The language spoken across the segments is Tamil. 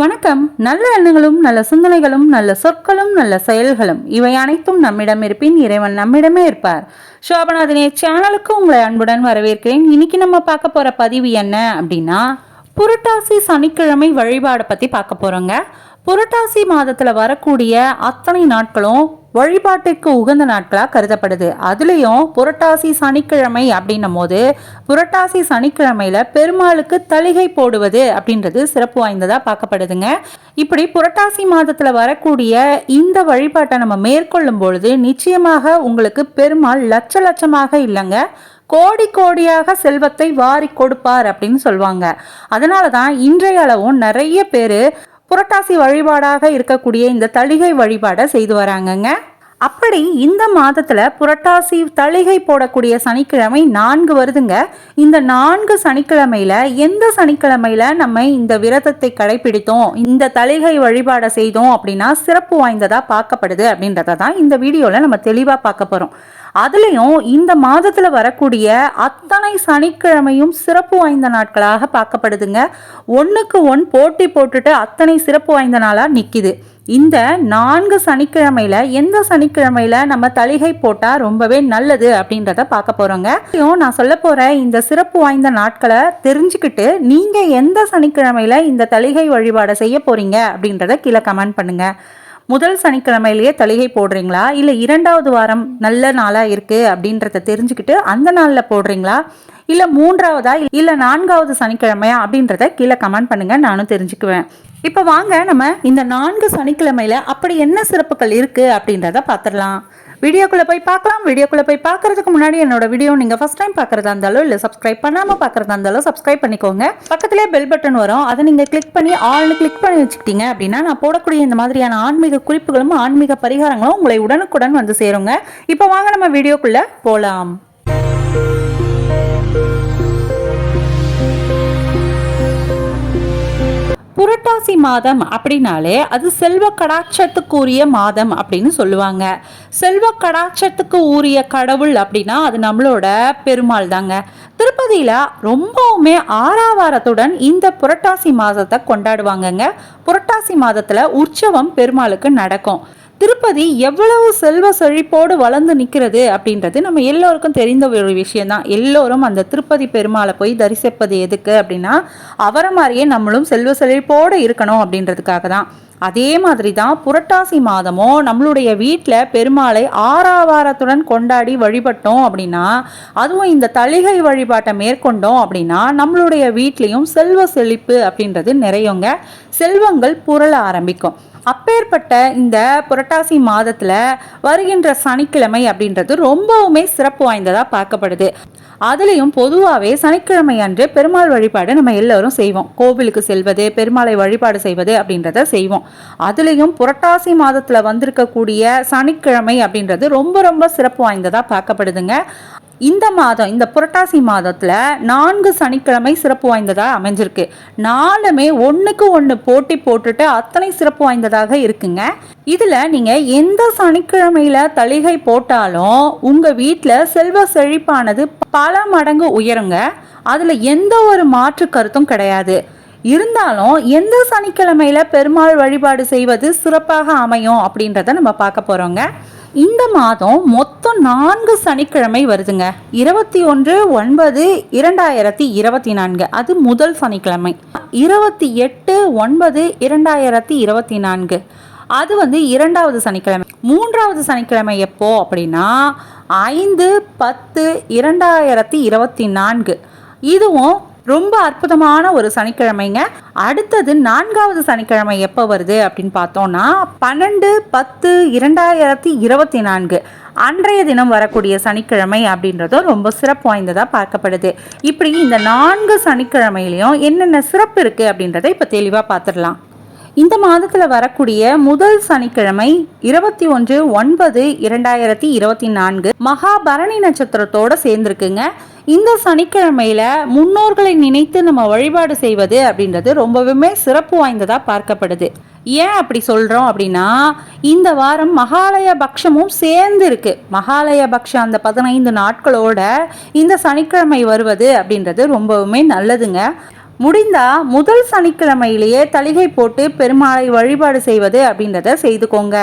வணக்கம். நல்ல எண்ணங்களும் நல்ல சிந்தனைகளும் நல்ல சொற்களும் நல்ல செயல்களும் இவை அனைத்தும் நம்மிடம் இருப்பின் இறைவன் நம்மிடமே இருப்பார். சோபநாதனே சேனலுக்கு உங்களை அன்புடன் வரவேற்கிறேன். இன்னைக்கு நம்ம பார்க்க போற பதிவு என்ன அப்படின்னா புரட்டாசி சனிக்கிழமை வழிபாடை பத்தி பார்க்க போறோங்க. புரட்டாசி மாதத்துல வரக்கூடிய அத்தனை நாட்களும் வழிபாட்டுக்கு உகந்த நாட்களாக கருதப்படுது. அதுலேயும் புரட்டாசி சனிக்கிழமை அப்படின்னும் போது புரட்டாசி சனிக்கிழமையில பெருமாளுக்கு தளிகை போடுவது அப்படின்றது சிறப்பு வாய்ந்ததா பார்க்கப்படுதுங்க. இப்படி புரட்டாசி மாதத்துல வரக்கூடிய இந்த வழிபாட்டை நம்ம மேற்கொள்ளும் பொழுது நிச்சயமாக உங்களுக்கு பெருமாள் லட்ச லட்சமாக இல்லைங்க கோடி கோடியாக செல்வத்தை வாரி கொடுப்பார் அப்படின்னு சொல்லுவாங்க அதனால தான் இன்றைய அளவும் நிறைய பேர் புரட்டாசி வழிபாடாக இருக்கக்கூடிய இந்த தளிகை வழிபாடை செய்து வராங்கங்க. அப்படி இந்த மாதத்தில் புரட்டாசி தளிகை போடக்கூடிய சனிக்கிழமை நான்கு வருதுங்க. இந்த நான்கு சனிக்கிழமையில் எந்த சனிக்கிழமையில் நம்ம இந்த விரதத்தை கடைபிடித்தோம் இந்த தளிகை வழிபாடை செய்தோம் அப்படின்னா சிறப்பு வாய்ந்ததாக பார்க்கப்படுது அப்படின்றத தான் இந்த வீடியோவில் நம்ம தெளிவாக பார்க்க போகிறோம் அதுலேயும் இந்த மாதத்தில் வரக்கூடிய அத்தனை சனிக்கிழமையும் சிறப்பு வாய்ந்த நாட்களாக பார்க்கப்படுதுங்க. ஒன்றுக்கு ஒன் போட்டி போட்டுட்டு அத்தனை சிறப்பு வாய்ந்த நாளாக நிற்கிது இந்த நான்கு சனிக்கிழமையில எந்த சனிக்கிழமையில நம்ம தளிகை போட்டா ரொம்பவே நல்லது அப்படின்றத பார்க்க போறோங்க. நான் சொல்ல போற இந்த சிறப்பு வாய்ந்த நாட்களை தெரிஞ்சுக்கிட்டு நீங்க எந்த சனிக்கிழமையில இந்த தளிகை வழிபாடை செய்ய போறீங்க அப்படின்றத கீழே கமெண்ட் பண்ணுங்க. முதல் சனிக்கிழமையிலேயே தளிகை போடுறீங்களா? இல்லை இரண்டாவது வாரம் நல்ல நாளாக இருக்குது அப்படின்றத தெரிஞ்சுக்கிட்டு அந்த நாளில் போடுறீங்களா? இல்லை மூன்றாவதா? இல்லை நான்காவது சனிக்கிழமையா? அப்படின்றத கீழே கமெண்ட் பண்ணுங்கள் நானும் தெரிஞ்சுக்குவேன். இப்போ வாங்க நம்ம இந்த நான்கு சனிக்கிழமையில அப்படி என்ன சிறப்புகள் இருக்குது அப்படின்றத பார்த்துடலாம் வீடியோக்குள்ளே போய் பார்க்கலாம். வீடியோக்குள்ளே போய் பார்க்கறதுக்கு முன்னாடி என்னோட வீடியோ நீங்கள் ஃபஸ்ட் டைம் பார்க்குறதா இருந்தாலும் இல்லை சப்ஸ்கிரைப் பண்ணாமல் பார்க்குறதா இருந்தாலும் சப்ஸ்கிரைப் பண்ணிக்கோங்க. பக்கத்துலேயே பெல் பட்டன் வரும். அதை நீங்கள் கிளிக் பண்ணி ஆள்னு கிளிக் பண்ணி வச்சுக்கிட்டீங்க அப்படின்னா நான் போடக்கூடிய இந்த மாதிரியான ஆன்மீக குறிப்புகளும் ஆன்மீக பரிகாரங்களும் உங்களை உடனுக்குடன் வந்து சேருங்க. இப்போ வாங்க நம்ம வீடியோக்குள்ளே போகலாம் புரட்டாசி மாதம் அப்படின்னாலே அது செல்வ கடாட்சத்துக்குரிய மாதம் அப்படின்னு சொல்லுவாங்க. செல்வ கடாட்சத்துக்கு உரிய கடவுள் அப்படின்னா அது நம்மளோட பெருமாள் தாங்க. திருப்பதியில் ரொம்பவுமே ஆறாவாரத்துடன் இந்த புரட்டாசி மாதத்தை கொண்டாடுவாங்கங்க. புரட்டாசி மாதத்தில் உற்சவம் பெருமாளுக்கு நடக்கும். திருப்பதி எவ்வளவு செல்வ செழிப்போடு வளர்ந்து நிற்கிறது அப்படின்றது நம்ம எல்லோருக்கும் தெரிந்த ஒரு விஷயம்தான். எல்லோரும் அந்த திருப்பதி பெருமாளை போய் தரிசிப்பது எதுக்கு அப்படின்னா அவரை மாதிரியே நம்மளும் செல்வ செழிப்போடு இருக்கணும் அப்படின்றதுக்காக தான். அதே மாதிரி தான் புரட்டாசி மாதமும் நம்மளுடைய வீட்டில் பெருமாளை ஆறாவாரத்துடன் கொண்டாடி வழிபட்டோம் அப்படின்னா அதுவும் இந்த தளிகை வழிபாட்டை மேற்கொண்டோம் அப்படின்னா நம்மளுடைய வீட்லேயும் செல்வ செழிப்பு அப்படின்றது நிறையவங்க செல்வங்கள் புரள ஆரம்பிக்கும். அப்பேற்பட்ட இந்த புரட்டாசி மாதத்தில் வருகின்ற சனிக்கிழமை அப்படின்றது ரொம்பவுமே சிறப்பு வாய்ந்ததாக பார்க்கப்படுது. அதுலேயும் பொதுவாகவே சனிக்கிழமை அன்று பெருமாள் வழிபாடு நம்ம எல்லோரும் செய்வோம். கோவிலுக்கு செல்வது பெருமாளை வழிபாடு செய்வது அப்படின்றத செய்வோம். அதுலேயும் புரட்டாசி மாதத்தில் வந்திருக்கக்கூடிய சனிக்கிழமை அப்படின்றது ரொம்ப ரொம்ப சிறப்பு வாய்ந்ததாக பார்க்கப்படுதுங்க. இந்த மாதம் இந்த புரட்டாசி மாதத்தில் நான்கு சனிக்கிழமை சிறப்பு வாய்ந்ததாக அமைஞ்சிருக்கு. நாலுமே ஒன்றுக்கு ஒன்று போட்டி போட்டுட்டு அத்தனை சிறப்பு வாய்ந்ததாக இருக்குங்க. இதில் நீங்கள் எந்த சனிக்கிழமையில் தளிகை போட்டாலும் உங்கள் வீட்டில் செல்வ செழிப்பானது பல மடங்கு உயருங்க. அதில் எந்த ஒரு மாற்று கருத்தும் கிடையாது. இருந்தாலும் எந்த சனிக்கிழமையில பெருமாள் வழிபாடு செய்வது சிறப்பாக அமையும் அப்படின்றத நம்ம பார்க்க போகிறோங்க இந்த மாதம் மொத்தம் நான்கு சனிக்கிழமை வருதுங்க. இருபத்தி ஒன்று ஒன்பது இரண்டாயிரத்தி இருபத்தி நான்கு. அது முதல் சனிக்கிழமை. இருபத்தி எட்டு ஒன்பது இரண்டாயிரத்தி இருபத்தி நான்கு. அது வந்து இரண்டாவது சனிக்கிழமை. மூன்றாவது சனிக்கிழமை எப்போ அப்படின்னா ஐந்து பத்து இரண்டாயிரத்தி இருபத்தி நான்கு. இதுவும் ரொம்ப அற்புதமான ஒரு சனிக்கிழமைங்க. அடுத்தது நான்காவது சனிக்கிழமை எப்போ வருது அப்படின்னு பார்த்தோம்னா பன்னெண்டு பத்து இரண்டாயிரத்தி இருபத்தி நான்கு. அன்றைய தினம் வரக்கூடிய சனிக்கிழமை அப்படின்றதும் ரொம்ப சிறப்பு வாய்ந்ததாக பார்க்கப்படுது. இப்படி இந்த நான்கு சனிக்கிழமையிலையும் என்னென்ன சிறப்பு இருக்குது அப்படின்றத இப்போ தெளிவாக பார்த்துடலாம். இந்த மாதத்தில் வரக்கூடிய முதல் சனிக்கிழமை இருபத்தி ஒன்று ஒன்பது இரண்டாயிரத்தி இருபத்தி நான்கு மகாபரணி நட்சத்திரத்தோட சேர்ந்துருக்குங்க. இந்த சனிக்கிழமையில முன்னோர்களை நினைத்து நம்ம வழிபாடு செய்வது அப்படின்றது ரொம்பவுமே சிறப்பு வாய்ந்ததாக பார்க்கப்படுது. ஏன் அப்படி சொல்கிறோம் அப்படின்னா இந்த வாரம் மகாலய பக்ஷமும் சேர்ந்து இருக்கு மகாலய பக்ஷம் அந்த பதினைந்து நாட்களோட இந்த சனிக்கிழமை வருவது அப்படின்றது ரொம்பவுமே நல்லதுங்க. முடிந்தா முதல் சனிக்கிழமையிலேயே தளிகை போட்டு பெருமாளை வழிபாடு செய்வது அப்படின்றத செய்துக்கோங்க.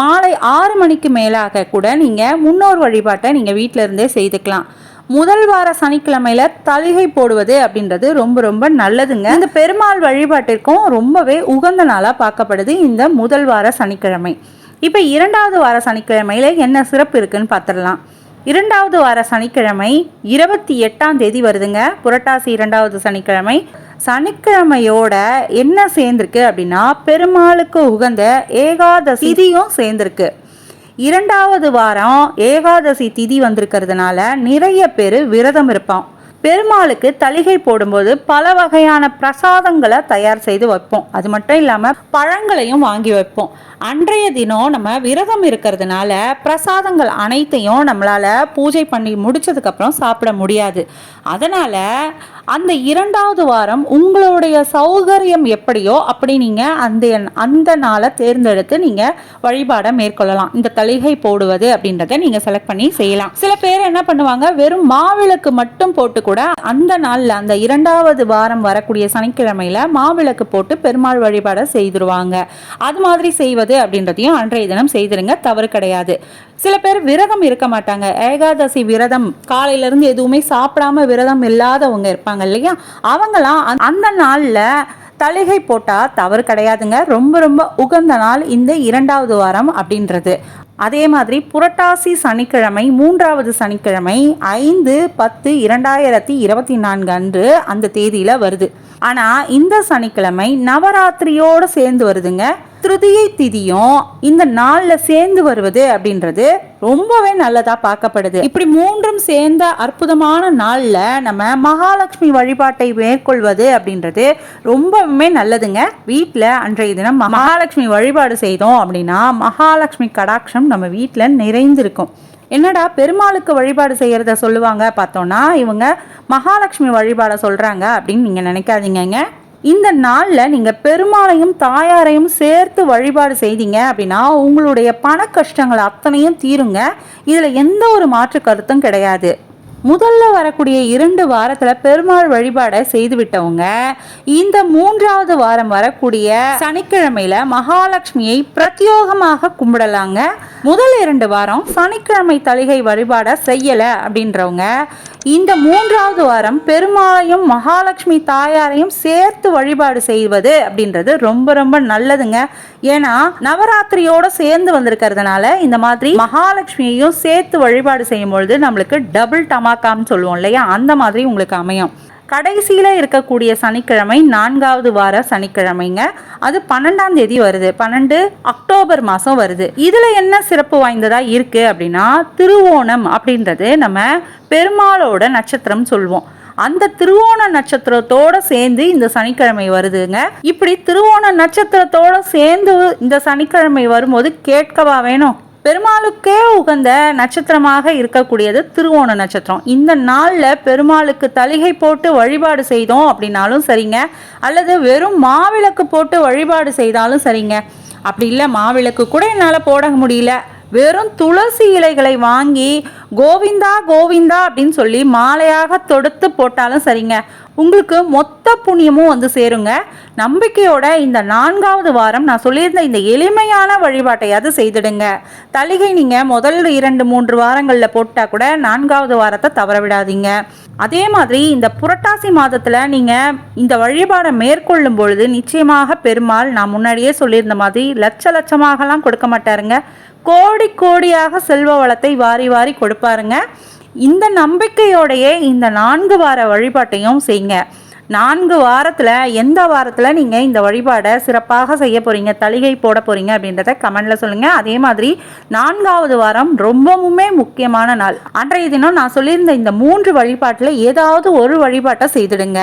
மாலை ஆறு மணிக்கு மேலாக கூட நீங்கள் முன்னோர் வழிபாட்டை நீங்கள் வீட்டில இருந்தே செய்துக்கலாம். முதல் வார சனிக்கிழமையில தலிகை போடுவது அப்படின்றது ரொம்ப ரொம்ப நல்லதுங்க. இந்த பெருமாள் வழிபாட்டிற்கும் ரொம்பவே உகந்த நாளாக பார்க்கப்படுது இந்த முதல் வார சனிக்கிழமை. இப்போ இரண்டாவது வார சனிக்கிழமையில என்ன சிறப்பு இருக்குன்னு பார்த்துடலாம். இரண்டாவது வார சனிக்கிழமை இருபத்தி எட்டாம் தேதி வருதுங்க. புரட்டாசி இரண்டாவது சனிக்கிழமை. சனிக்கிழமையோட என்ன சேர்ந்திருக்கு அப்படின்னா பெருமாளுக்கு உகந்த ஏகாதசி திதியும் சேர்ந்திருக்கு. இரண்டாவது வாரம் ஏகாதசி திதி வந்திருக்கிறதுனால நிறைய பேர் விரதம் இருப்பான். பெருமாளுக்கு தளிகை போடும்போது பல வகையான பிரசாதங்களை தயார் செய்து வைப்போம். அது மட்டும் இல்லாமல் பழங்களையும் வாங்கி வைப்போம். அன்றைய தினம் நம்ம விரதம் இருக்கிறதுனால பிரசாதங்கள் அனைத்தையும் நம்மளால் பூஜை பண்ணி முடித்ததுக்கப்புறம் சாப்பிட முடியாது. அதனால் அந்த இரண்டாவது வாரம் உங்களுடைய சௌகரியம் எப்படியோ அப்படி நீங்கள் அந்த அந்த நாளை தேர்ந்தெடுத்து நீங்கள் வழிபாடை மேற்கொள்ளலாம். இந்த தலிகை போடுவது அப்படின்றத நீங்கள் செலக்ட் பண்ணி செய்யலாம். சில பேர் என்ன பண்ணுவாங்க? வெறும் மாவிளக்கு மட்டும் போட்டு கூட அந்த நாளில் அந்த இரண்டாவது வாரம் வரக்கூடிய சனிக்கிழமையில மாவிளக்கு போட்டு பெருமாள் வழிபாடை செய்திருவாங்க. அது மாதிரி செய்வது அப்படின்றதையும் அன்றைய தினம் செய்திருங்க. தவறு கிடையாது. சில பேர் விரதம் இருக்க மாட்டாங்க. ஏகாதசி விரதம் காலையிலேருந்து எதுவுமே சாப்பிடாம விரதம் இல்லாதவங்க இருப்பாங்க. இல்லையா? அவங்களாம் அந்த- நாளில் தலைகை போட்டால் தவறு கிடையாதுங்க. ரொம்ப ரொம்ப உகந்த நாள் இந்த இரண்டாவது வாரம் அப்படின்றது. அதே மாதிரி புரட்டாசி சனிக்கிழமை மூன்றாவது சனிக்கிழமை ஐந்து பத்து இரண்டாயிரத்தி இருபத்தி நான்கு அன்று அந்த தேதியில் வருது. ஆனால் இந்த சனிக்கிழமை நவராத்திரியோடு சேர்ந்து வருதுங்க. திருதியை திதியும் இந்த நாளில் சேர்ந்து வருவது அப்படின்றது ரொம்பவே நல்லதா பார்க்கப்படுது. இப்படி மூன்றும் சேர்ந்த அற்புதமான நாளில் நம்ம மகாலட்சுமி வழிபாட்டை மேற்கொள்வது அப்படின்றது ரொம்பவுமே நல்லதுங்க. வீட்டில் அன்றைய தினம் மகாலட்சுமி வழிபாடு செய்தோம் அப்படின்னா மகாலட்சுமி கடாட்சம் நம்ம வீட்டில் நிறைந்திருக்கும். என்னடா பெருமாளுக்கு வழிபாடு செய்கிறத சொல்லுவாங்க? பார்த்தோன்னா இவங்க மகாலட்சுமி வழிபாடை சொல்கிறாங்க அப்படின்னு நீங்கள் நினைக்காதீங்கங்க. இந்த நாளில் நீங்கள் பெருமாளையும் தாயாரையும் சேர்த்து வழிபாடு செய்தீங்க அப்படின்னா உங்களுடைய பண கஷ்டங்கள் அத்தனையும் தீருங்க. இதில் எந்த ஒரு மாற்று கருத்தும் கிடையாது. முதல்ல வரக்கூடிய இரண்டு வாரத்தில் பெருமாள் வழிபாடை செய்து விட்டவங்க இந்த மூன்றாவது வாரம் வரக்கூடிய சனிக்கிழமையில மகாலட்சுமியை பிரத்யோகமாக கும்பிடலாங்க. முதல் இரண்டு வாரம் சனிக்கிழமை தலிகை வழிபாடை செய்யலை அப்படின்றவங்க இந்த மூன்றாவது வாரம் பெருமாளையும் மகாலட்சுமி தாயாரையும் சேர்த்து வழிபாடு செய்வது அப்படின்றது ரொம்ப ரொம்ப நல்லதுங்க. ஏன்னா நவராத்திரியோட சேர்ந்து வந்திருக்கிறதுனால இந்த மாதிரி மகாலட்சுமியையும் சேர்த்து வழிபாடு செய்யும் பொழுது நம்மளுக்கு டபுள் டமாக்கான்னு சொல்லுவோம் இல்லையா? அந்த மாதிரி உங்களுக்கு அமையும். கடைசியில் இருக்கக்கூடிய சனிக்கிழமை நான்காவது வார சனிக்கிழமைங்க. அது பன்னெண்டாம் தேதி வருது. பன்னெண்டு அக்டோபர் மாதம் வருது. இதில் என்ன சிறப்பு வாய்ந்ததாக இருக்குது அப்படின்னா திருவோணம் அப்படின்றது நம்ம பெருமாளோட நட்சத்திரம் சொல்லுவோம் அந்த திருவோண நட்சத்திரத்தோட சேர்ந்து இந்த சனிக்கிழமை வருதுங்க. இப்படி திருவோண நட்சத்திரத்தோட சேர்ந்து இந்த சனிக்கிழமை வரும்போது கேட்கவா வேணும்? பெருமாளுக்கே உகந்த நட்சத்திரமாக இருக்கக்கூடியது திருவோண நட்சத்திரம். இந்த நாளில் பெருமாளுக்கு தலிகை போட்டு வழிபாடு செய்தோம் அப்படின்னாலும் சரிங்க. அல்லது வெறும் மாவிளக்கு போட்டு வழிபாடு செய்தாலும் சரிங்க. அப்படி இல்லை மாவிளக்கு கூட என்னால் போட முடியல வெறும் துளசி இலைகளை வாங்கி கோவிந்தா கோவிந்தா அப்படின்னு சொல்லி மாலையாக தொடுத்து போட்டாலும் சரிங்க. உங்களுக்கு மொத்த புண்ணியமும் வந்து சேருங்க. நம்பிக்கையோட இந்த நான்காவது வாரம் நான் சொல்லியிருந்த இந்த எளிமையான வழிபாட்டையாவது செய்திடுங்க. தளிகை நீங்கள் முதல் இரண்டு மூன்று வாரங்களில் போட்டால் கூட நான்காவது வாரத்தை தவற விடாதீங்க. அதே மாதிரி இந்த புரட்டாசி மாதத்தில் நீங்கள் இந்த வழிபாடை மேற்கொள்ளும் பொழுது நிச்சயமாக பெருமாள் நான் முன்னாடியே சொல்லியிருந்த மாதிரி லட்ச லட்சமாகலாம் கொடுக்க மாட்டாருங்க. கோடி கோடியாக செல்வ வளத்தை வாரி வாரி கொடுப்பாருங்க. இந்த நம்பிக்கையோடையே இந்த நான்கு வார வழிபாட்டையும் செய்யுங்க. நான்கு வாரத்தில் எந்த வாரத்தில் நீங்கள் இந்த வழிபாடை சிறப்பாக செய்ய போகிறீங்க தளிகை போட போகிறீங்க அப்படின்றத கமெண்டில் சொல்லுங்கள் அதே மாதிரி நான்காவது வாரம் ரொம்பவுமே முக்கியமான நாள். அன்றைய தினம் நான் சொல்லியிருந்த இந்த மூன்று வழிபாட்டில் ஏதாவது ஒரு வழிபாட்டை செய்திடுங்க.